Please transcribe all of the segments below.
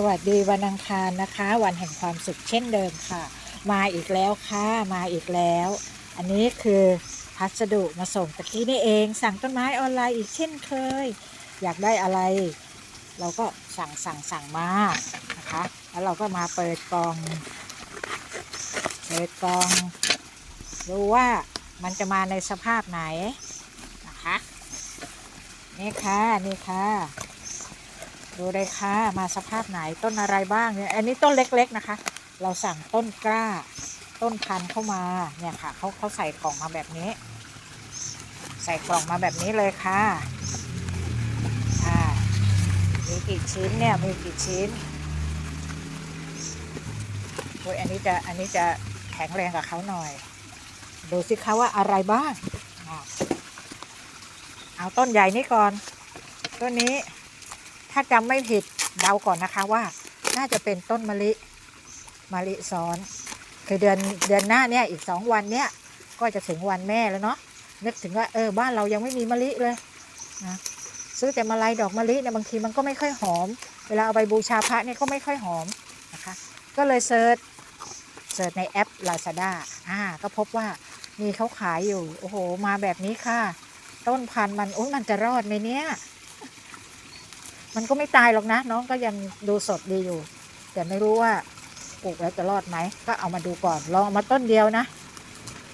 สวัสดีวันอังคารนะคะ วันแห่งความสุขเช่นเดิมค่ะ มาอีกแล้วค่ะ มาอีกแล้ว อันนี้คือพัสดุมาส่งตะกี้นี่เอง สั่งต้นไม้ออนไลน์อีกเช่นเคย อยากได้อะไร เราก็สั่งสั่งสั่งมานะคะ แล้วเราก็มาเปิดกล่อง เปิดกล่องดูว่ามันจะมาในสภาพไหนนะคะ นี่ค่ะ นี่ค่ะ ดูเลยค่ะมาสภาพไหนต้นอะไรบ้างเนี่ยอันนี้ต้นเล็กๆนะคะ เราสั่งต้นกล้า ต้นพันเข้ามาเนี่ยค่ะเขาเขาใส่กล่องมาแบบนี้ ใส่กล่องมาแบบนี้เลยค่ะอ่ามีกี่ชิ้นเนี่ยมีกี่ชิ้นโอ้ยอันนี้จะอันนี้จะแข็งแรงกับเขาหน่อย ดูสิคะว่าอะไรบ้างเอาต้นใหญ่นี่ก่อนต้นนี้ ถ้าจำไม่ผิดเดาก่อนนะคะว่า น่าจะเป็นต้นมะลิมะลิซ้อน คือเดือนเดือนหน้าเนี่ยอีกสองวันเนี่ยก็จะถึงวันแม่แล้วเนาะนึกถึงว่าเออบ้านเรายังไม่มีมะลิเลยนะซื้อแต่มาลัยดอกมะลิเนี่ยบางทีมันก็ไม่ค่อยหอม เวลาเอาไปบูชาพระเนี่ยก็ไม่ค่อยหอมนะคะ ก็เลยเซิร์ชเซิร์ชในแอป Lazada อ่าก็พบว่ามีเขาขายอยู่ โอ้โห มาแบบนี้ค่ะ ต้นพันธุ์มันโอ้ยมันจะรอดไหมเนี่ย มันก็ไม่ตายหรอกนะ น้องก็ยังดูสดดีอยู่ แต่ไม่รู้ว่าปลูกแล้วจะรอดไหม ก็เอามาดูก่อน ลองเอามาต้นเดียวนะ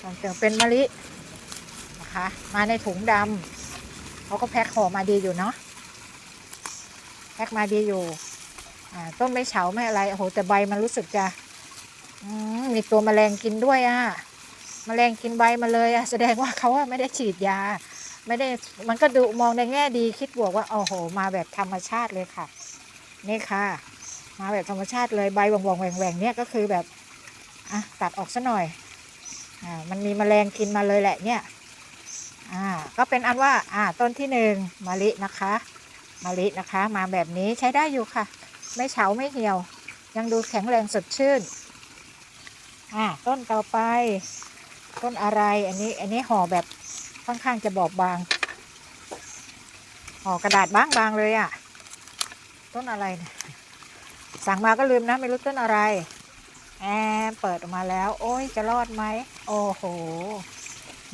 ลองเจอเป็นมะลินะคะ มาในถุงดำเขาก็แพ็คห่อมาดีอยู่เนาะ แพ็คมาดีอยู่ ต้นไม่เฉาไม่อะไร โอ้โห แต่ใบมันรู้สึกจะอมีตัวแมลงกินด้วยอะ่ะแมลงกินใบมาเลยอะ่ะ แสดงว่าเขาไม่ได้ฉีดยา ไม่ได้มันก็ดูมองในแง่ดีคิดบวกว่าโอ้โห มาแบบธรรมชาติเลยค่ะ นี่ค่ะ มาแบบธรรมชาติเลยใบวงวงแหว่งแหวงเนี่ยก็คือแบบอะตัดออกซะหน่อยอ่ามันมีแมลงกินมาเลยแหละเนี่ยอ่าก็เป็นอันว่าอ่าต้นที่หนึ่งมะลินะคะมะลินะคะ มาแบบนี้ใช้ได้อยู่ค่ะ ไม่เฉาไม่เหี่ยว ยังดูแข็งแรงสดชื่นอ่าต้นต่อไป ต้นอะไรอันนี้อันนี้ห่อแบบ ค่อนข้างจะบอบบางห่อกระดาษบางๆเลยอะ่ะ ต้นอะไรเนี่ยสั่งมาก็ลืมนะ ไม่รู้ต้นอะไร แอมเปิดออกมาแล้ว โอ้ยจะรอดไหม โอ้โห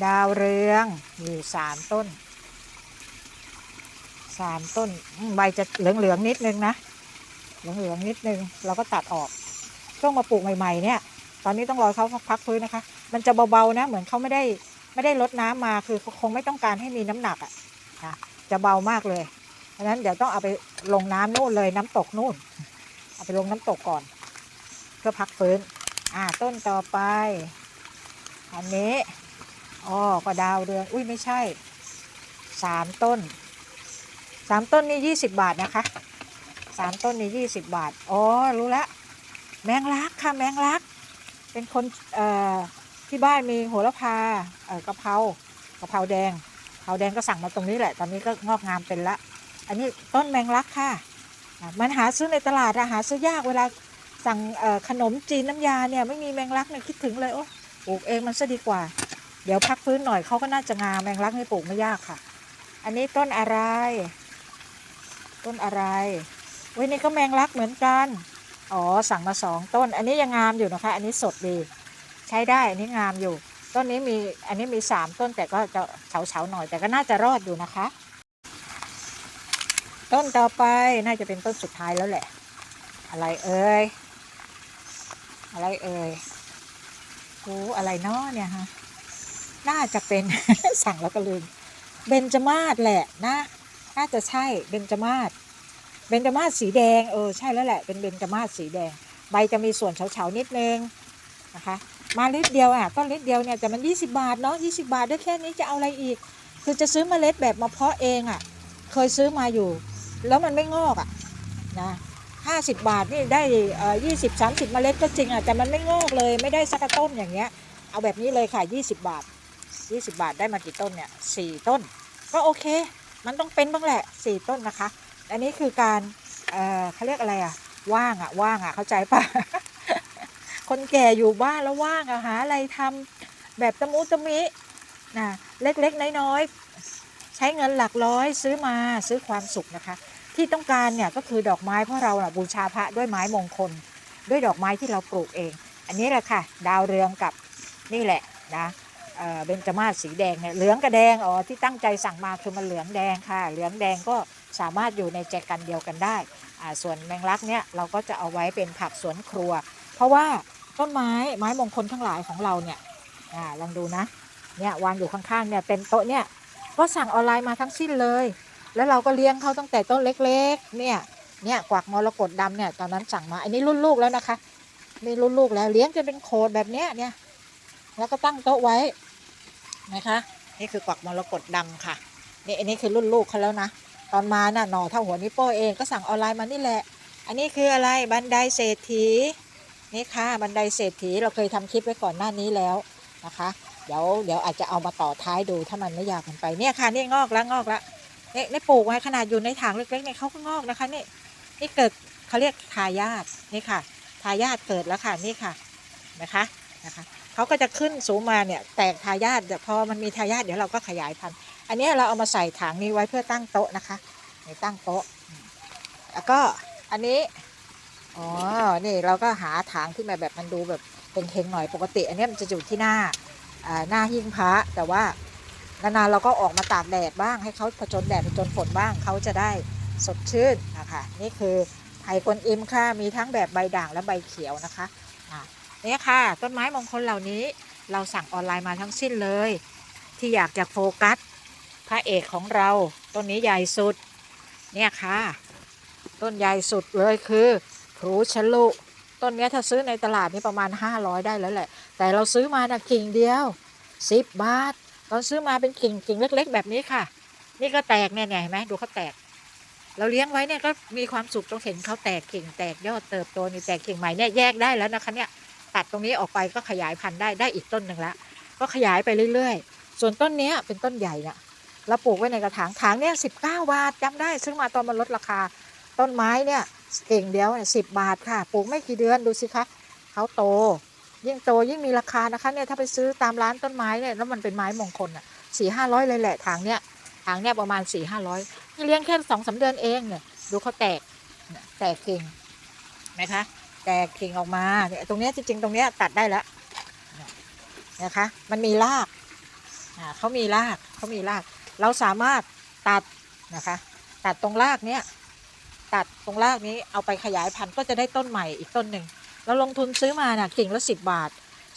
ดาวเรืองอยู่สามต้นสามต้นใบจะเหลืองๆนิดนึงนะเหลืองๆนิดนึงเราก็ตัดออก ช่วงมาปลูกใหม่ๆเนี่ย ตอนนี้ต้องรอเขาพักฟื้นนะคะ มันจะเบาๆนะ เหมือนเขาไม่ได้ ไม่ได้ลดน้ำมาคือคงไม่ต้องการให้มีน้ำหนักอะนะจะเบามากเลยเพราะนั้นเดี๋ยวต้องเอาไปลงน้ำนู่นเลยน้ำตกนู่น เอาไปลงน้ำตกก่อน เพื่อพักฟื้น อ่าต้นต่อไป อันนี้อ๋อก็ดาวเรืองอุ้ยไม่ใช่สามต้นสามต้นนี่ยี่สิบบาทนะคะสามต้นนี่ยี่สิบบาท อ๋อ รู้ละแมงลักค่ะ แมงลัก เป็นคน เอ่อ ที่บ้านมีโหระพาเอ่อกะเพรากะเพราแดงกะเพราแดงก็สั่งมาตรงนี้แหละ ตอนนี้ก็งอกงามเป็นละ อันนี้ต้นแมงลักค่ะอะมันหาซื้อในตลาดอะหาซื้อยากเวลาสั่งเอ่อขนมจีนน้ำยาเนี่ยไม่มีแมงลักเนี่ยคิดถึงเลยโอ้ปลูกเองมันซะดีกว่า เดี๋ยวพักฟื้นหน่อยเขาก็น่าจะงามแมงลักนี่ปลูกไม่ยากค่ะ อันนี้ต้นอะไร ต้นอะไรเว้ยนี่ก็แมงลักเหมือนกัน อ๋อสั่งมาสองต้น อันนี้ยังงามอยู่นะคะ อันนี้สดดี ใช้ได้อันนี้งามอยู่ ต้นนี้มีอันนี้มีสามต้นแต่ก็จะเฉาเฉาๆหน่อยแต่ก็น่าจะรอดอยู่นะคะ ต้นต่อไปน่าจะเป็นต้นสุดท้ายแล้วแหละ อะไรเอ่ยอะไรเอ่ยโอ้อะไรนาะเนี่ยฮะน่าจะเป็นสั่งแล้วก็ลืมเบญจมาศแหละนะน่าจะใช่เบญจมาศเบญจมาศสีแดงเออใช่แล้วแหละเป็นเบญจมาศสีแดง ใบจะมีส่วนเฉาๆนิดนึงนะคะ มาลิตรเดียวอะต้นลิตรเดียวเนี่ยแต่มัน 20 บาทเนาะ20 บาทได้แค่นี้จะเอาอะไรอีก คือจะซื้อเมล็ดแบบมาเพาะเองอะ เคยซื้อมาอยู่ แล้วมันไม่งอกอะนะ50บาทนี่ได้เอ่อ20 30เมล็ดก็จริงอะแต่มันไม่งอกเลยไม่ได้สักต้นอย่างเงี้ย เอาแบบนี้เลยค่ะ20บาท20บาทได้มากี่ต้นเนี่ย4ต้น ก็โอเค มันต้องเป็นบ้างแหละ4ต้นนะคะ อันนี้คือการเอ่อเขาเรียกอะไรอะว่างอะว่างอะเข้าใจปะ คนแก่อยู่บ้านแล้วว่างอะหาอะไรทำแบบตะมุตะมินะเล็กๆน้อยๆใช้เงินหลักร้อยซื้อมาซื้อความสุขนะคะ ที่ต้องการเนี่ยก็คือดอกไม้เพราะเราบูชาพระด้วยไม้มงคล ด้วยดอกไม้ที่เราปลูกเอง อันนี้แหละค่ะ ดาวเรืองกับนี่แหละนะเบญจมาศสีแดงเนี่ยเหลืองกับแดงอ๋อที่ตั้งใจสั่งมาคือมันเหลืองแดงค่ะ เหลืองแดงก็สามารถอยู่ในแจกันเดียวกันได้ส่วนแมงลักเนี่ยเราก็จะเอาไว้เป็นผักสวนครัว เพราะว่า ต้นไม้ไม้มงคลทั้งหลายของเราเนี่ยอ่าลองดูนะเนี่ยวางอยู่ข้างๆเนี่ยเต็มโต๊ะเนี่ยก็สั่งออนไลน์มาทั้งสิ้นเลย แล้วเราก็เลี้ยงเขาตั้งแต่ต้นเล็กๆ เนี่ยเนี่ยกวักมรกตดำเนี่ยตอนนั้นสั่งมาอันนี้รุ่นลูกแล้วนะคะนี่รุ่นลูกแล้วเลี้ยงจนเป็นโคดแบบเนี้ยเนี่ยแล้วก็ตั้งโต๊ะไว้นะคะนี่คือกวักมรกตดำค่ะนี่อันนี้คือรุ่นลูกเขาแล้วนะตอนมาน่ะหน่อเท่าหัวนิ้วโป้เองก็สั่งออนไลน์มานี่แหละ อันนี้คืออะไรบันไดเศรษฐี นี่ค่ะบันไดเศรษฐีเราเคยทำคลิปไว้ก่อนหน้านี้แล้วนะคะ เดี๋ยวเดี๋ยวอาจจะเอามาต่อท้ายดูถ้ามันไม่ยาวกันไปเนี่ยค่ะนี่งอกแล้วงอกแล้วนี่นี่ปลูกไว้ขนาดอยู่ในถังเล็กๆเนี่ยเขาก็งอกนะคะนี่นี่เกิดเขาเรียกทายาทนี่ค่ะทายาทเกิดแล้วค่ะนี่ค่ะนะคะนะคะเขาก็จะขึ้นสูงมาเนี่ยแตกทายาทเดี๋ยวพอมันมีทายาทเดี๋ยวเราก็ขยายพันธุ์อันนี้เราเอามาใส่ถังนี้ไว้เพื่อตั้งโต๊ะนะคะในตั้งโต๊ะแล้วก็อันนี้ อ๋อ นี่เราก็หาถางที่มาแบบมันดูแบบเป็นเฮงหน่อยปกติ อันนี้มันจะอยู่ที่หน้าหน้าหิ้งพระแต่ว่านานๆเราก็ออกมาตากแดดบ้างให้เขาผจญแดดผจญฝนบ้างเขาจะได้สดชื่นนะคะนี่คือไผ่กนอิมค่ะมีทั้งแบบใบด่างและใบเขียวนะคะเนี่ยค่ะ ต้นไม้มงคลเหล่านี้เราสั่งออนไลน์มาทั้งสิ้นเลย ที่อยากจะโฟกัสพระเอกของเราต้นนี้ใหญ่สุดเนี่ยค่ะ ต้นใหญ่สุดเลยคือ พลูชะลุต้นนี้ถ้าซื้อในตลาดนี่ประมาณ 500 ได้แล้วแหละ แต่เราซื้อมานะกิ่งเดียว 10 บาทตอนซื้อมาเป็นกิ่งกิ่งเล็ก ๆ แบบนี้ค่ะ นี่ก็แตกเนี่ยเนี่ยเห็นไหมดูเขาแตก เราเลี้ยงไว้เนี่ยก็มีความสุขตรงเห็นเขาแตกกิ่งแตกยอดเติบโตนี่แตกกิ่งใหม่เนี่ยแยกได้แล้วนะคะเนี่ยตัดตรงนี้ออกไปก็ขยายพันธุ์ได้ได้อีกต้นหนึ่งละก็ขยายไปเรื่อยๆ ส่วนต้นนี้เป็นต้นใหญ่น่ะเราปลูกไว้ในกระถางถางเนี่ยสิบเก้าบาทจำได้ ซื้อมาตอนมันลดราคา ต้นไม้เนี่ย เก่งเดียวเนี่ยสิบบาทค่ะ ปลูกไม่กี่เดือนดูสิคะเขาโต ยิ่งโตยิ่งมีราคานะคะเนี่ยถ้าไปซื้อตามร้านต้นไม้เนี่ยแล้วมันเป็นไม้มงคลอะสี่ห้าร้อยเลยแหละ ถางเนี่ยถางเนี่ยประมาณสี่ห้าร้อยเลี้ยงแค่สองสามเดือนเองเนี่ยดูเขาแตกแตกเก่งนะคะ แตกเก่งออกมาเนี่ยตรงเนี้ยจริงๆ ตรงเนี้ยตัดได้แล้วเนี่ยนะคะ มันมีรากเขามีรากเขามีราก เราสามารถตัดนะคะ ตัดตรงรากเนี้ย ตัดตรงรากนี้เอาไปขยายพันธุ์ก็จะได้ต้นใหม่อีกต้นหนึ่งเราลงทุนซื้อมาน่ะกิ่งละสิบบาท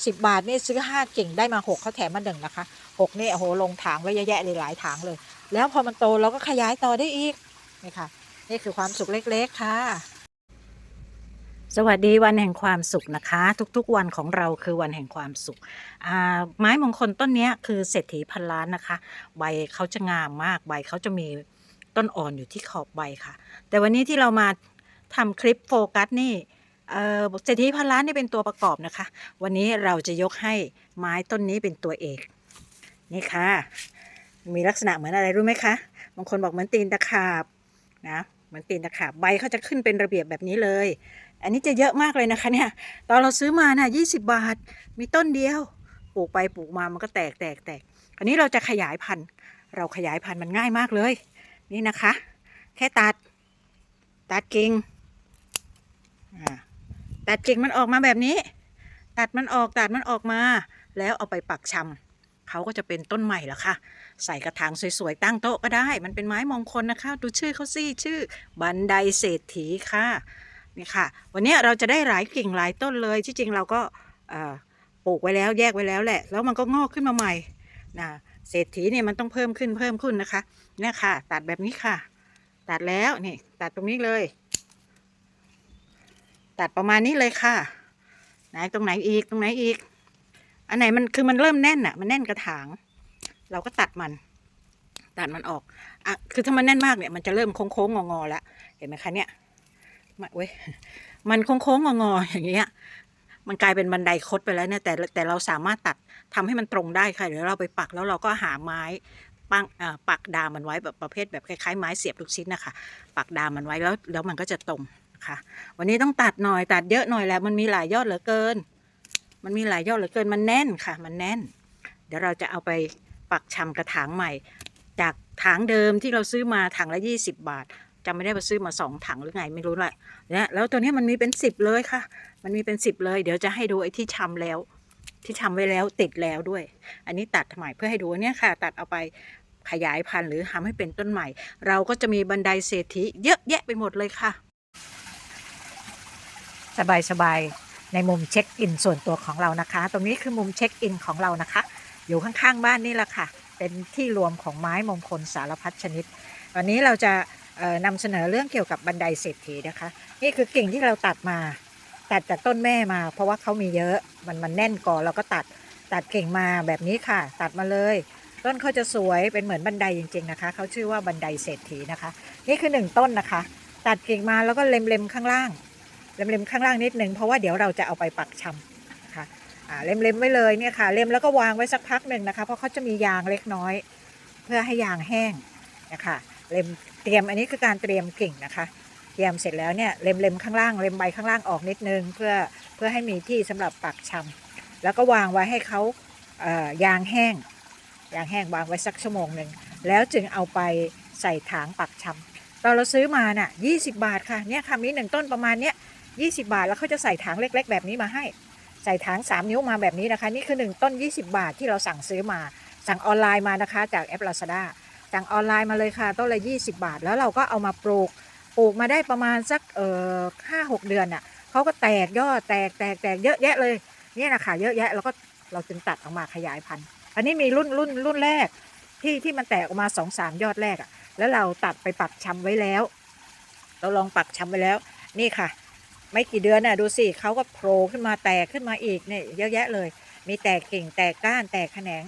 สิบบาทนี่ซื้อห้ากิ่งได้มาหกเขาแถมมาหนึ่งนะคะหกนี่โอ้โหลงถางไว้เยอะแยะเลยหลายถางเลย แล้วพอมันโตเราก็ขยายต่อได้อีกนี่ค่ะ นี่คือความสุขเล็ก ๆ ค่ะ สวัสดีวันแห่งความสุขนะคะ ทุกๆวันของเราคือวันแห่งความสุขอ่าไม้มงคลต้นนี้คือเศรษฐีพันล้านนะคะ ใบเขาจะงามมากใบเขาจะมี ต้นอ่อนอยู่ที่ขอบใบค่ะ แต่วันนี้ที่เรามาทำคลิปโฟกัสนี่เศรษฐีพันล้านนี่เป็นตัวประกอบนะคะ วันนี้เราจะยกให้ไม้ต้นนี้เป็นตัวเอกนี่ค่ะ มีลักษณะเหมือนอะไรรู้ไหมคะบางคนบอกเหมือนตีนตะขาบนะเหมือนตีนตะขาบใบเขาจะขึ้นเป็นระเบียบแบบนี้เลย อันนี้จะเยอะมากเลยนะคะเนี่ยตอนเราซื้อมาน่ะยี่สิบาท มีต้นเดียวปลูกไปปลูกมามันก็แตกแตกแตกอันนี้เราจะขยายพันธุ์ เราขยายพันธุ์มันง่ายมากเลย นี่นะคะ แค่ตัด ตัดกิ่งตัดกิ่งมันออกมาแบบนี้ ตัดมันออกตัดมันออกมา แล้วเอาไปปักชำเขาก็จะเป็นต้นใหม่แล้วค่ะ ใส่กระถางสวยๆตั้งโต๊ะก็ได้ มันเป็นไม้มงคลนะคะ ดูชื่อเขาสิชื่อ บันไดเศรษฐีค่ะนี่ค่ะ วันนี้เราจะได้หลายกิ่งหลายต้นเลย ที่จริงเราก็ปลูกไว้แล้วแยกไว้แล้วแหละ แล้วมันก็งอกขึ้นมาใหม่นะ เศรษฐีเนี่ยมันต้องเพิ่มขึ้นเพิ่มขึ้นนะคะ เนี่ยค่ะ ตัดแบบนี้ค่ะ ตัดแล้วนี่ตัดตรงนี้เลย ตัดประมาณนี้เลยค่ะ ไหนตรงไหนอีกตรงไหนอีก อันไหนมันคือมันเริ่มแน่นอะมันแน่นกระถาง เราก็ตัดมัน ตัดมันออกอะคือถ้ามันแน่นมากเนี่ยมันจะเริ่มโค้งๆงอๆแล้วเห็นไหมคะเนี่ยมาเว้ยมันโค้งๆงอๆอย่างเงี้ย มันกลายเป็นบันไดคดไปแล้วเนี่ยแต่แต่เราสามารถตัดทำให้มันตรงได้ค่ะเดี๋ยวเราไปปักแล้วเราก็หาไม้ปังปักดามมันไว้แบบประเภทแบบคล้ายๆไม้เสียบลูกชิ้นนะคะปักดามมันไว้แล้วแล้วมันก็จะตรงนะคะวันนี้ต้องตัดหน่อยตัดเยอะหน่อยแหล้วมันมีหลายยอดเหลือเกิน มันมีหลายยอดเหลือเกินมันแน่นค่ะ มันแน่น เดี๋ยวเราจะเอาไปปักชำกระถางใหม่ จากถางเดิมที่เราซื้อมาถังละ 20 บาท จำไม่ได้ว่าซื้อมาสองถังหรือไงไม่รู้ละเนี่ยแล้วตัวนี้มันมีเป็นสิบเลยค่ะ มันมีเป็นสิบเลย เดี๋ยวจะให้ดูไอ้ที่ชำแล้ว ที่ชำไว้แล้วติดแล้วด้วย อันนี้ตัดใหม่เพื่อให้ดูเนี่ยค่ะ ตัดเอาไปขยายพันธุ์หรือทำให้เป็นต้นใหม่ เราก็จะมีบันไดเศรษฐีเยอะแยะไปหมดเลยค่ะ สบายสบายในมุมเช็คอินส่วนตัวของเรานะคะ ตรงนี้คือมุมเช็คอินของเรานะคะ อยู่ข้างๆบ้านนี่แหละค่ะ เป็นที่รวมของไม้มงคลสารพัดชนิด วันนี้เราจะ นำเสนอเรื่องเกี่ยวกับบันไดเศรษฐีนะคะ นี่คือกิ่งที่เราตัดมา ตัดจากต้นแม่มา เพราะว่าเขามีเยอะมันมันแน่นก่อนเราก็ตัดตัดกิ่งมาแบบนี้ค่ะ ตัดมาเลย ต้นเขาจะสวยเป็นเหมือนบันไดจริง ๆนะคะเขาชื่อว่าบันไดเศรษฐีนะคะ นี่คือหนึ่งต้นนะคะ ตัดกิ่งมาแล้วก็เล็มๆข้างล่าง เล็มๆข้างล่างนิดนึงเพราะว่าเดี๋ยวเราจะเอาไปปักชำนะคะอ่าเล็มๆไว้เลยเนี่ยค่ะ เล็มแล้วก็วางไว้สักพักหนึ่งนะคะ เพราะเขาจะมียางเล็กน้อย เพื่อให้ยางแห้งนะคะเล็ม เตรียมอันนี้คือการเตรียมกิ่งนะคะ เตรียมเสร็จแล้วเนี่ยเล็มๆข้างล่างเล็มใบข้างล่างออกนิดนึง เพื่อเพื่อให้มีที่สำหรับปักชำแล้วก็วางไว้ให้เขาเยางแห้ง ยางแห้งวางไว้สักชั่วโมงหนึ่งแล้วจึงเอาไปใส่ถางปักชำตอนเราซื้อมาน่ะ20 บาทค่ะเนี่ยค่ะมีหนึ่งต้นประมาณเนี้ย20 บาทแล้วเขาจะใส่ถังเล็ก ๆ แบบนี้มาให้ใส่ถัง3 นิ้วมาแบบนี้นะคะ นี่คือ 1 ต้น 20 บาทที่เราสั่งซื้อมา สั่งออนไลน์มานะคะจากแอป Lazada สั่งออนไลน์มาเลยค่ะ ต้นละ 20 บาท แล้วเราก็เอามาปลูก ปลูกมาได้ประมาณสักเอ่อห้าหกเดือนอะเขาก็แตกยอดแตกแตกแตกเยอะแยะเลยเนี่ยนะคะเยอะแยะแล้วก็เราจึงตัดออกมาขยายพันธุ์ อันนี้มีรุ่นรุ่นรุ่นแรกที่ที่มันแตกออกมาสองสามยอดแรกอะ่ะ แล้วเราตัดไปปักชำไว้แล้ว เราลองปักชำไว้แล้ว นี่ค่ะ ไม่กี่เดือนน่ะดูสิเขาก็โผล่ขึ้นมาแตกขึ้นมาอีกเนี่ยเยอะแยะเลย มีแตกกิ่งแตกก้านแตกแขนง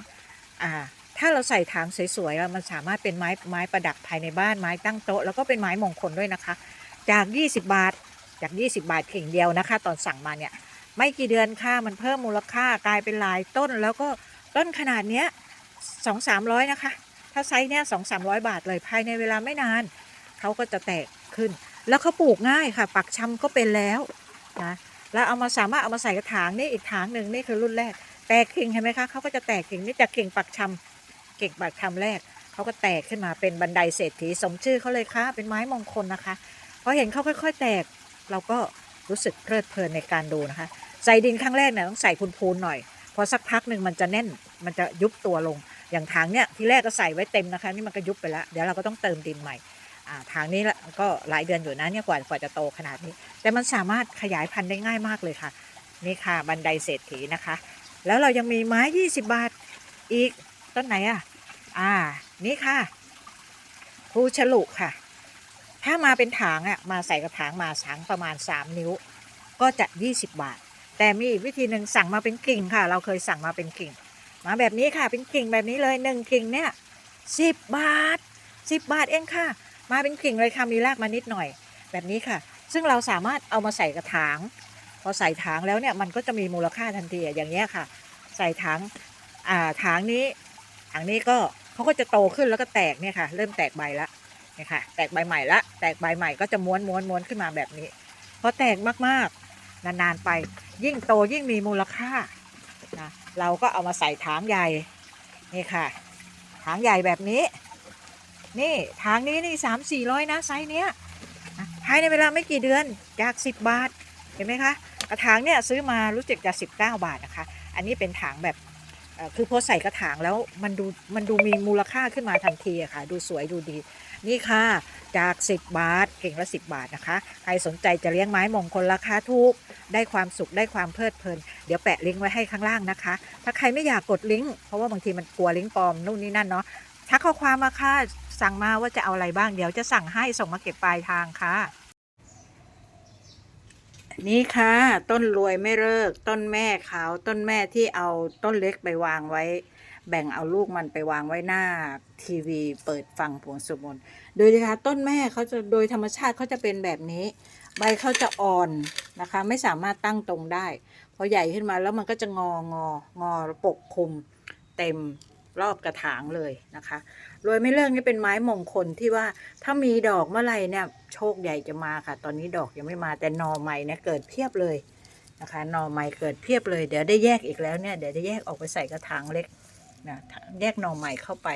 อ่า ถ้าเราใส่ถังสวยๆแล้วมันสามารถเป็นไม้ไม้ประดับภายในบ้านไม้ตั้งโต๊ะแล้วก็เป็นไม้มงคลด้วยนะคะ จาก 20 บาทจาก 20 บาทกิ่งเดียวนะคะ ตอนสั่งมาเนี่ยไม่กี่เดือนค่ะมันเพิ่มมูลค่ากลายเป็นหลายต้น แล้วก็ต้นขนาดเนี้ยสองสามร้อยนะคะ ถ้าไซส์เนี้ยสองสามร้อยบาทเลยภายในเวลาไม่นานเขาก็จะแตกขึ้น แล้วเขาปลูกง่ายค่ะ ปักชำก็เป็นแล้วนะแล้วเอามาสามารถเอามาใส่กระถางนี่อีกถางหนึ่งนี่คือรุ่นแรกแตกกิ่งเห็นไหมคะเขาก็จะแตกกิ่งนี่จากกิ่งปักชำกิ่งปักชำแรกเขาก็แตกขึ้นมาเป็นบันไดเศรษฐีสมชื่อเขาเลยค่ะเป็นไม้มงคลนะคะพอเห็นเขาค่อย ๆ แตกเราก็รู้สึกเพลิดเพลินในการดูนะคะ ใส่ดินครั้งแรกเนี่ยต้องใส่พูนๆหน่อยพอสักพักหนึ่งมันจะแน่นมันจะยุบตัวลงอย่างถังเนี่ยที่แรกก็ใส่ไว้เต็มนะคะ นี่มันก็ยุบไปแล้ว เดี๋ยวเราก็ต้องเติมดินใหม่อ่าถังนี้ละก็หลายเดือนอยู่นะเนี่ยกว่ากว่าจะโตขนาดนี้ แต่มันสามารถขยายพันธุ์ได้ง่ายมากเลยค่ะ นี่ค่ะบันไดเศรษฐีนะคะ แล้วเรายังมีไม้ 20 บาทอีก ต้นไหนอะ อ่า นี่ค่ะภูฉลุค่ะ ถ้ามาเป็นถางอะ มาใส่กระถางมาสังประมาณ 3 นิ้ว ก็จะ 20 บาท แต่มีอีกวิธีหนึ่งสั่งมาเป็นกิ่งค่ะ เราเคยสั่งมาเป็นกิ่ง มาแบบนี้ค่ะ เป็นกิ่งแบบนี้เลยหนึ่งกิ่งเนี่ยสิบบาทสิบบาทเองค่ะ มาเป็นกิ่งเลยค่ะมีรากมานิดหน่อย แบบนี้ค่ะ ซึ่งเราสามารถเอามาใส่กระถาง พอใส่ถางแล้วเนี่ยมันก็จะมีมูลค่าทันทีอย่างเงี้ยค่ะ ใส่ถางอ่าถางนี้างนี้ก็เขาก็จะโตขึ้นแล้วก็แตกเนี่ยค่ะ เริ่มแตกใบละเนี่ยค่ะ แตกใบใหม่ละแตกใบใหม่ก็จะม้วนม้วนม้วนขึ้นมาแบบนี้พอแตกมากๆ นานๆไป ยิ่งโตยิ่งมีมูลค่านะเราก็เอามาใส่ถางใหญ่นี่ค่ะถางใหญ่แบบนี้ นี่ถางนี้นี่สามสี่ร้อยนะไซส์เนี้ยภายในเวลาไม่กี่เดือนจากสิบบาท เห็นไหมคะ กระถางเนี่ยซื้อมารู้สึกจะสิบเก้าบาทนะคะ อันนี้เป็นถางแบบ คือพอใส่กระถางแล้วมันดูมันดูมีมูลค่าขึ้นมาทันทีอะค่ะ ดูสวยดูดี นี่ค่ะ จาก 10 บาท เก่งละ 10 บาทนะคะ ใครสนใจจะเลี้ยงไม้มงคลราคาถูก ได้ความสุขได้ความเพลิดเพลิน เดี๋ยวแปะลิงก์ไว้ให้ข้างล่างนะคะ ถ้าใครไม่อยากกดลิงก์เพราะว่าบางทีมันกลัวลิงก์ปลอมนู่นนี่นั่นเนาะทักข้อความมาค่ะ สั่งมาว่าจะเอาอะไรบ้าง เดี๋ยวจะสั่งให้ส่งมาเก็บปลายทางค่ะ นี่ค่ะ ต้นรวยไม่เลิก ต้นแม่ขาวต้นแม่ที่เอาต้นเล็กไปวางไว้ แบ่งเอาลูกมันไปวางไว้หน้า ทีวีเปิดฟังผวงสวดมนต์โดยนะคะต้นแม่เขาจะโดยธรรมชาติเขาจะเป็นแบบนี้ ใบเขาจะอ่อนนะคะ ไม่สามารถตั้งตรงได้พอใหญ่ขึ้นมาแล้วมันก็จะงององอปกคลุมเต็มรอบกระถางเลยนะคะ รวยไม่เลิกนี่เป็นไม้มงคลที่ว่าถ้ามีดอกเมื่อไหร่เนี่ยโชคใหญ่จะมาค่ะ ตอนนี้ดอกยังไม่มาแต่หนอใหม่เนี่ยเกิดเพียบเลยนะคะหนอใหม่เกิดเพียบเลยเดี๋ยวได้แยกอีกแล้วเนี่ยเดี๋ยวได้แยกออกไปใส่กระถางเล็กนะแยกหนอใหม่เข้าไป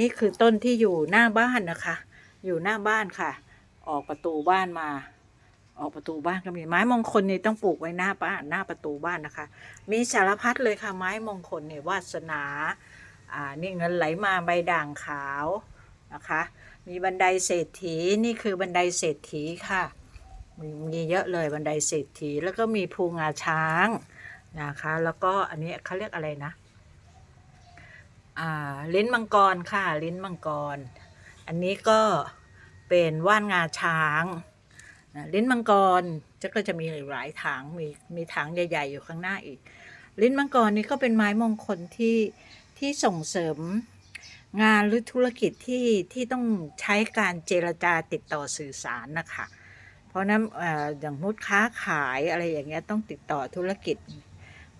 นี่คือต้นที่อยู่หน้าบ้านนะคะ อยู่หน้าบ้านค่ะ ออกประตูบ้านมา ออกประตูบ้านก็มีไม้มงคลนี่ต้องปลูกไว้หน้าบ้านหน้าประตูบ้านนะคะ มีสารพัดเลยค่ะไม้มงคลเนี่ยวาสนา อ่านี่เงินไหลมาใบด่างขาวนะคะ มีบันไดเศรษฐีนี่คือบันไดเศรษฐีค่ะมีมีเยอะเลยบันไดเศรษฐีแล้วก็มีภูงาช้างนะคะ แล้วก็อันนี้เขาเรียกอะไรนะอ่าลิ้นมังกรค่ะลิ้นมังกร อันนี้ก็เป็นว่านงาช้างนะลิ้นมังกรจะก็จะมีหลายถางมีมีถางใหญ่ ๆ อยู่ข้างหน้าอีก ลิ้นมังกรนี่ก็เป็นไม้มงคลที่ ที่ส่งเสริมงานหรือธุรกิจที่ที่ต้องใช้การเจรจาติดต่อสื่อสารนะคะ เพราะนั้นออย่างมุดค้าขายอะไรอย่างเงี้ยต้องติดต่อธุรกิจ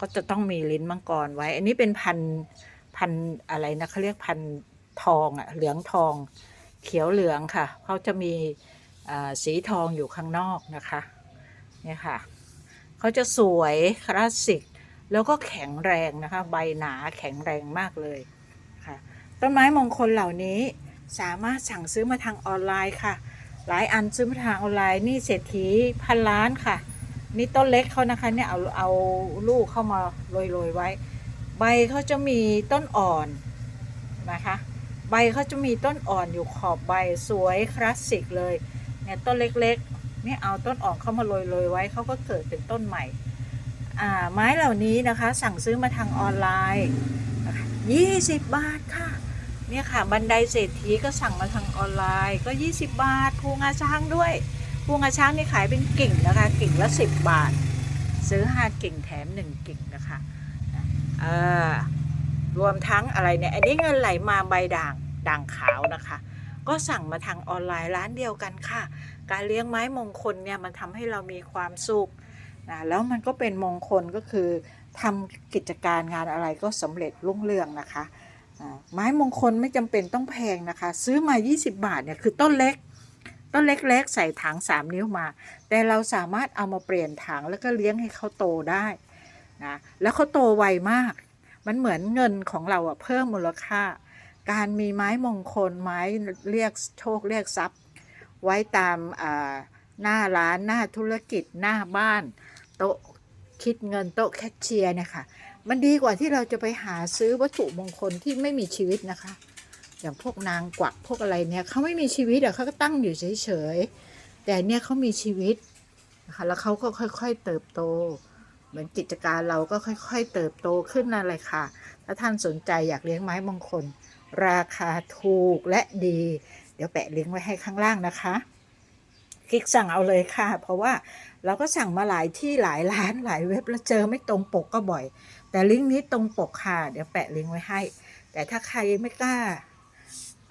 ก็จะต้องมีลิ้นมังกรไว้ อันนี้เป็นพันพันอะไรนะเขาเรียกพันทองอะเหลืองทอง เขียวเหลืองค่ะเขาจะมีสีทองอยู่ข้างนอกนะคะเนี่ยค่ะเขาจะสวยคลาสสิก แล้วก็แข็งแรงนะคะ ใบหนาแข็งแรงมากเลยค่ะ ต้นไม้มงคลเหล่านี้สามารถสั่งซื้อมาทางออนไลน์ค่ะ หลายอันซื้อมาทางออนไลน์นี่เศรษฐีพันล้านค่ะ นี่ต้นเล็กเขานะคะเนี่ยเอาเอาลูกเข้ามาโรยๆไว้ ใบเขาจะมีต้นอ่อนนะคะ ใบเขาจะมีต้นอ่อนอยู่ขอบใบสวยคลาสสิกเลยเนี่ยต้นเล็กๆนี่เอาต้นอ่อนเข้ามาโรยๆไว้เขาก็เกิดเป็นต้นใหม่ ไม้เหล่านี้นะคะ สั่งซื้อมาทางออนไลน์นะคะ20 บาทค่ะเนี่ยค่ะบันไดเศรษฐีก็สั่งมาทางออนไลน์ก็ 20 บาทภูงาช้างด้วยภูงาช้างนี่ขายเป็นกิ่งนะคะ กิ่งละ 10 บาท ซื้อ 5 กิ่งแถม 1 กิ่งนะคะเออรวมทั้งอะไรเนี่ยอันนี้เงินไหลมาใบด่างด่างขาวนะคะ ก็สั่งมาทางออนไลน์ร้านเดียวกันค่ะ การเลี้ยงไม้มงคลเนี่ยมันทำให้เรามีความสุข นะแล้วมันก็เป็นมงคลก็คือทำกิจการงานอะไรก็สำเร็จรุ่งเรืองนะคะไม้มงคลไม่จำเป็นต้องแพงนะคะ ซื้อมา 20 บาทเนี่ยคือต้นเล็ก ต้นเล็กๆ ใส่ถัง 3 นิ้วมา แต่เราสามารถเอามาเปลี่ยนถังแล้วก็เลี้ยงให้เขาโตได้นะแล้วเขาโตไวมาก มันเหมือนเงินของเราอะเพิ่มมูลค่า การมีไม้มงคลไม้เรียกโชคเรียกทรัพย์ ไว้ตามหน้าร้านหน้าธุรกิจหน้าบ้าน โต๊ะคิดเงินโต๊ะแคชเชียร์เนี่ยค่ะ มันดีกว่าที่เราจะไปหาซื้อวัตถุมงคลที่ไม่มีชีวิตนะคะ อย่างพวกนางกวักพวกอะไรเนี่ยเขาไม่มีชีวิตอะเขาก็ตั้งอยู่เฉยๆ แต่เนี่ยเขามีชีวิตนะคะแล้วเขาก็ค่อย ๆ เติบโต เหมือนกิจการเราก็ค่อย ๆ เติบโตขึ้นนั่นเลยค่ะ ถ้าท่านสนใจอยากเลี้ยงไม้มงคล ราคาถูกและดี เดี๋ยวแปะลิงก์ไว้ให้ข้างล่างนะคะ คลิกสั่งเอาเลยค่ะ เพราะว่า เราก็สั่งมาหลายที่หลายร้านหลายเว็บแล้วเจอไม่ตรงปกก็บ่อย แต่ลิงก์นี้ตรงปกค่ะ เดี๋ยวแปะลิงก์ไว้ให้ แต่ถ้าใครไม่กล้า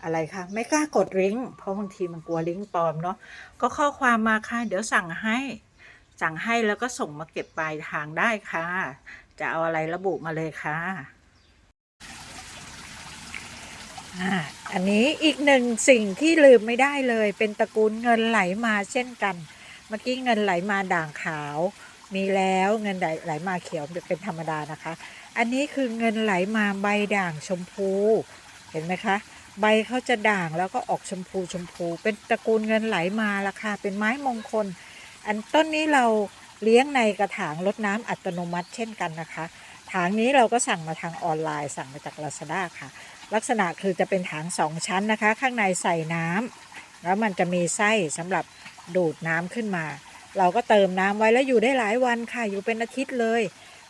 อะไรคะไม่กล้ากดลิงก์เพราะบางทีมันกลัวลิงก์ปลอมเนาะก็ข้อความมาค่ะเดี๋ยวสั่งให้สั่งให้แล้วก็ส่งมาเก็บปลายทางได้ค่ะ จะเอาอะไรระบุมาเลยค่ะอันนี้อีกหนึ่งสิ่งที่ลืมไม่ได้เลย เป็นตระกูลเงินไหลมาเช่นกัน เมื่อกี้เงินไหลมาด่างขาวมีแล้วเงินไหลมาเขียวเป็นธรรมดานะคะ อันนี้คือเงินไหลมาใบด่างชมพูเห็นไหมคะ ใบเขาจะด่างแล้วก็ออกชมพูชมพู เป็นตระกูลเงินไหลมาละค่ะเป็นไม้มงคล อันต้นนี้เราเลี้ยงในกระถางรดน้ำอัตโนมัติเช่นกันนะคะ ถางนี้เราก็สั่งมาทางออนไลน์ สั่งมาจาก Lazada ค่ะ ลักษณะคือจะเป็นถังสองชั้นนะคะ ข้างในใส่น้ำ แล้วมันจะมีไส้สำหรับดูดน้ำขึ้นมา เราก็เติมน้ำไว้แล้วอยู่ได้หลายวันค่ะ อยู่เป็นอาทิตย์เลย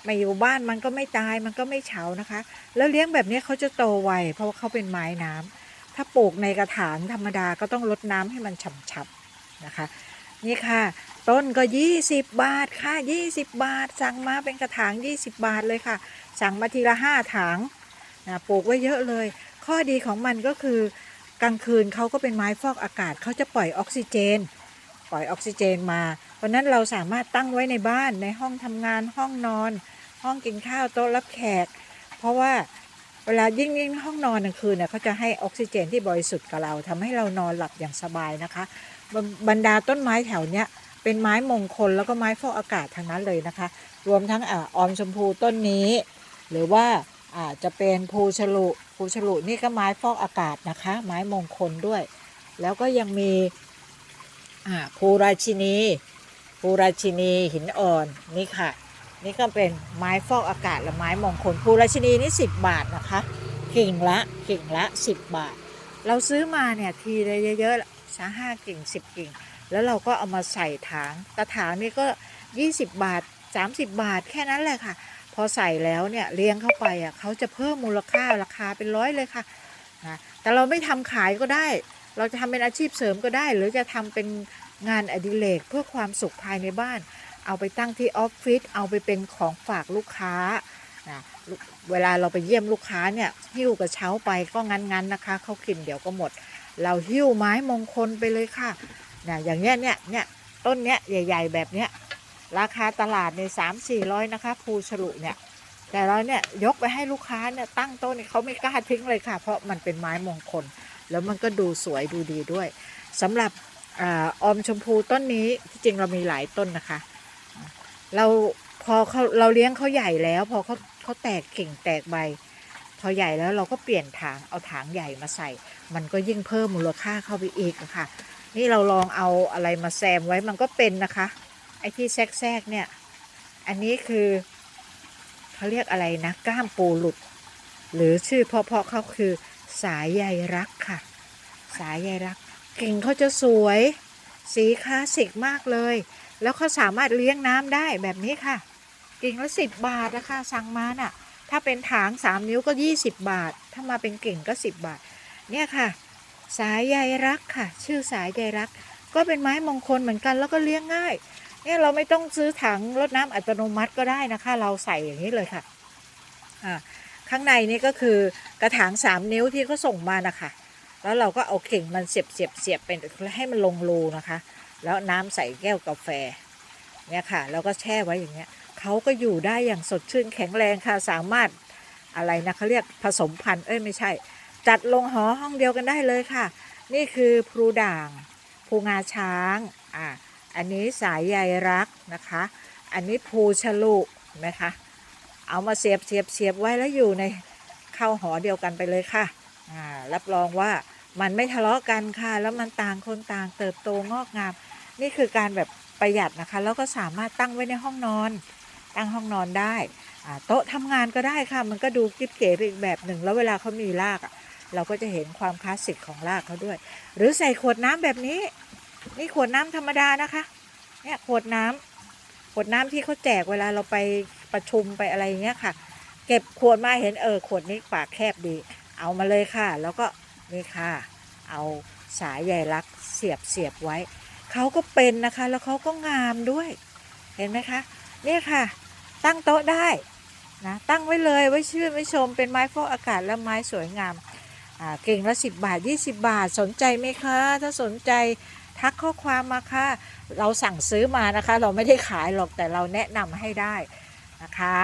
ไม่อยู่บ้านมันก็ไม่ตายมันก็ไม่เฉานะคะ แล้วเลี้ยงแบบนี้เขาจะโตไวเพราะว่าเขาเป็นไม้น้ำถ้าปลูกในกระถางธรรมดาก็ต้องรดน้ำให้มันฉ่ำๆนะคะ นี่ค่ะ ต้นก็ 20 บาทค่ะ 20 บาท สั่งมาเป็นกระถาง 20 บาทเลยค่ะ สั่งมาทีละ5ถังนะปลูกไว้เยอะเลย ข้อดีของมันก็คือ กลางคืนเขาก็เป็นไม้ฟอกอากาศเขาจะปล่อยออกซิเจน ปล่อยออกซิเจนมาเพราะนั้นเราสามารถตั้งไว้ในบ้านในห้องทำงานห้องนอน ห้องกินข้าวโต๊ะรับแขก เพราะว่าเวลายิ่งยิ่งห้องนอนกลางคืนเนี่ยเขาจะให้ออกซิเจนที่บริสุทธิ์กับเราทำให้เรานอนหลับอย่างสบายนะคะบรรดาต้นไม้แถวเนี้ยเป็นไม้มงคลแล้วก็ไม้ฟอกอากาศทั้งนั้นเลยนะคะ รวมทั้งอาออมชมพูต้นนี้ หรือว่า อาจจะเป็นภูฉลุภูฉลุนี่ก็ไม้ฟอกอากาศนะคะ ไม้มงคลด้วย แล้วก็ยังมีอ่าภูราชินีภูราชินีหินอ่อนนี่ค่ะ นี่ก็เป็นไม้ฟอกอากาศและไม้มงคลภูราชินีนี่10 บาทนะคะกิ่งละกิ่งละ 10 บาท เราซื้อมาเนี่ยทีละเยอะๆช้าห้ากิ่ง 10 กิ่ง แล้วเราก็เอามาใส่ถางกระถางนี่ก็ 20 บาท 30 บาทแค่นั้นแหละค่ะ อใส่แล้วเนี่ยเลี้ยงเข้าไปอะเขาจะเพิ่มมูลค่าราคาเป็นร้อยเลยค่ะนะแต่เราไม่ทำขายก็ได้ เราจะทำเป็นอาชีพเสริมก็ได้ หรือจะทำเป็นงานอดิเรกเพื่อความสุขภายในบ้าน เอาไปตั้งที่ออฟฟิศเอาไปเป็นของฝากลูกค้านะเวลาเราไปเยี่ยมลูกค้าเนี่ยหิ้วกระเช้าไปก็งั้นๆนะคะเขากินเดี๋ยวก็หมด เราหิ้วไม้มงคลไปเลยค่ะนะอย่างเงี้ยเนี่ยเนี่ยต้นเนี้ยใหญ่ ๆ แบบเนี้ย ราคาตลาดในสามสี่ร้อยนะคะภูฉลุเนี่ย แต่เราเนี่ยยกไปให้ลูกค้าเนี่ยตั้งโต๊ะเนี่ยเขาไม่กล้าทิ้งเลยค่ะ เพราะมันเป็นไม้มงคล แล้วมันก็ดูสวยดูดีด้วยสำหรับออมชมพูต้นนี้ที่จริงเรามีหลายต้นนะคะ เราพอเขาเราเลี้ยงเขาใหญ่แล้ว พอเขาเขาแตกกิ่งแตกใบ พอใหญ่แล้วเราก็เปลี่ยนถางเอาถางใหญ่มาใส่ มันก็ยิ่งเพิ่มมูลค่าเข้าไปอีกะค่ะ นี่เราลองเอาอะไรมาแซมไว้มันก็เป็นนะคะ ไอ้ที่แทรกๆเนี่ย อันนี้คือเขาเรียกอะไรนะก้ามปูหลุด หรือชื่อเพราะๆเขาคือสายใยรักค่ะ สายใยรัก กิ่งเขาจะสวย สีคลาสสิกมากเลย แล้วเขาสามารถเลี้ยงน้ำได้แบบนี้ค่ะ กิ่งละสิบบาทนะคะสั่งมาน่ะ ถ้าเป็นถางสามนิ้วก็ยี่สิบบาท ถ้ามาเป็นกิ่งก็สิบบาท เนี่ยค่ะ สายใยรักค่ะ ชื่อสายใยรัก ก็เป็นไม้มงคลเหมือนกันแล้วก็เลี้ยงง่าย เนี่ยเราไม่ต้องซื้อถังรดน้ำอัตโนมัติก็ได้นะคะ เราใส่อย่างนี้เลยค่ะอ่าข้างในนี่ก็คือกระถางสามนิ้วที่เขาส่งมานะคะ แล้วเราก็เอาเข่งมันเสียบเสียบเสียบเป็นให้มันลงรูนะคะ แล้วน้ำใส่แก้วกาแฟเนี่ยค่ะ แล้วก็แช่ไว้อย่างเงี้ยเขาก็อยู่ได้อย่างสดชื่นแข็งแรงค่ะ สามารถอะไรนะเขาเรียกผสมพันธุ์เอ้ยไม่ใช่ จัดลงหอห้องเดียวกันได้เลยค่ะ นี่คือพลูด่าง ภูงาช้าง อ่า อันนี้สายใยรักนะคะ อันนี้ภูฉลุนไหมคะ เอามาเสียบเสียบเสียบไว้แล้วอยู่ในเข้าหอเดียวกันไปเลยค่ะรับรองว่ามันไม่ทะเลาะกันค่ะ แล้วมันต่างคนต่างเติบโตงอกงาม นี่คือการแบบประหยัดนะคะ แล้วก็สามารถตั้งไว้ในห้องนอน ตั้งห้องนอนได้โต๊ะทำงานก็ได้ค่ะ มันก็ดูกิ๊บเก๋ไปอีกแบบหนึ่ง แล้วเวลาเขามีรากอะเราก็จะเห็นความคลาสสิกของรากเขาด้วย หรือใส่ขวดน้ำแบบนี้ นี่ขวดน้ำธรรมดานะคะ เนี่ยขวดน้ำขวดน้ำที่เขาแจกเวลาเราไปประชุมไปอะไรอย่างเงี้ยค่ะ เก็บขวดมาเห็นเออขวดนี้ปากแคบดี เอามาเลยค่ะ แล้วก็นี่ค่ะ เอาสายใยลักเสียบเสียบไว้ เขาก็เป็นนะคะ แล้วเขาก็งามด้วย เห็นไหมคะ เนี่ยค่ะ ตั้งโต๊ะได้นะตั้งไว้เลยไว้ชื่นไว้ชมเป็นไม้ฟอกอากาศและไม้สวยงามเก่งละ 10 บาท 20 บาทสนใจไหมคะ ถ้าสนใจ ทักข้อความมาค่ะ เราสั่งซื้อมานะคะ เราไม่ได้ขายหรอกแต่เราแนะนำให้ได้นะคะ